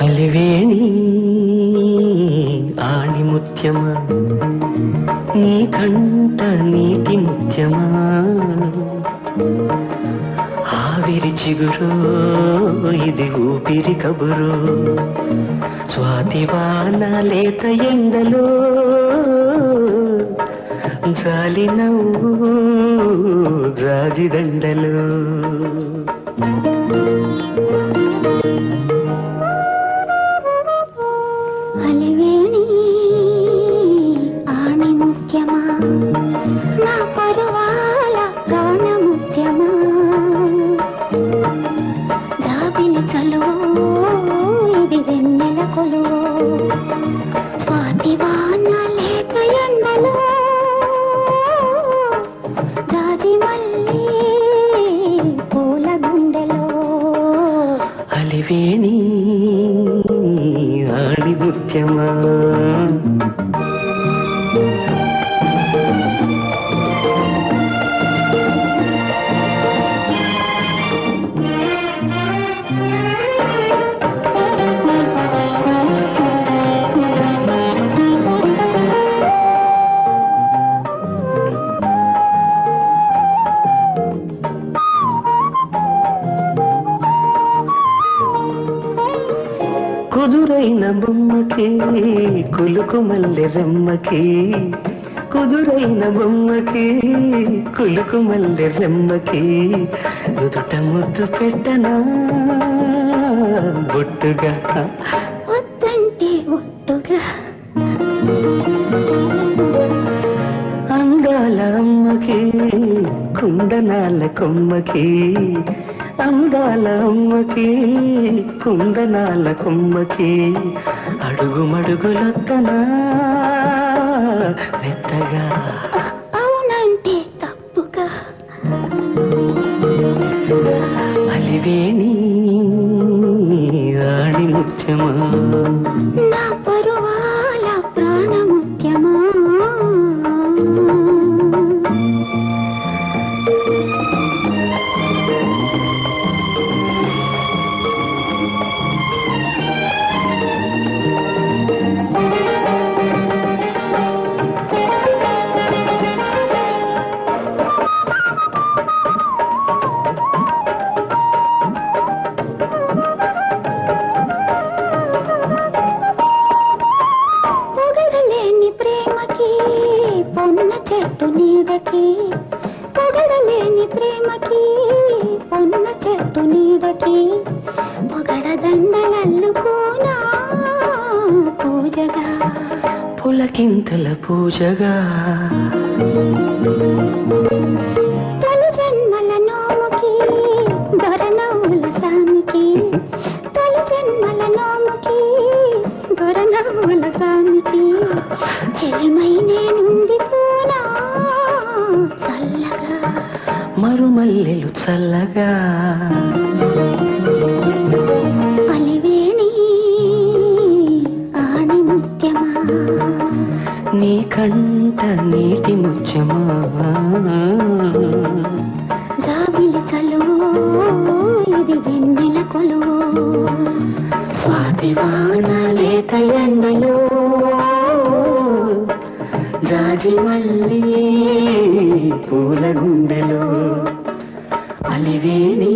అలివేణి ఆణిముత్యమా నీ కంట నీటి ముత్యమా? ఆవిరి చిగురు ఇది ఊపిరి కబురు. స్వాతివాన లేత ఎండలో జాలి నవ్వు జాజిదండలు నా పరువాల ప్రాణముత్యమా జాబిలి చలువు ఇది వెన్నెల కొలువు స్వాతి వాన లేక ఎండలో జాజి మళ్ళీ పూల గుండెలో. అలివేణి ఆడి ఆణిముత్యమా? కుదురైన బొమ్మకి కులుకు మల్లె రెమ్మకి కుదురైన బొమ్మకి కులుకు మల్లె రెమ్మకి నుదుట ముద్దు పెట్టనా? బొట్టుగా. వద్దంటే ఒట్టుగా అందాల అమ్మకి కుందనాల కొమ్మకి అందాల అమ్మకి కుందనాల కొమ్మకి అడుగు మడుగులొత్తనా మెత్తగా. అవునంటే తప్పుగా. అలివేణి ఆణి ముత్యమా. నీడకి పొగడలేని ప్రేమకి పొన్న చెట్టు నీడకి పొగడ దండలల్లుకోనా పూజగా. పులకింతల పూజగా. తొలి జన్మల నోముకి దొరనవ్వుల సామికి తొలి జన్మల నోముకి దొరనవ్వుల సామికి చెలిమై నేనుండిపోనా మరుమల్లెలు చల్లగా. నీ కంట నీటి ముత్యమా? జాబిలి చలువో ఇది వెన్నెల కొలువో స్వాతివాన లేత ఎండలో జాజి మల్లి పూల గుండెలో. అలివేణి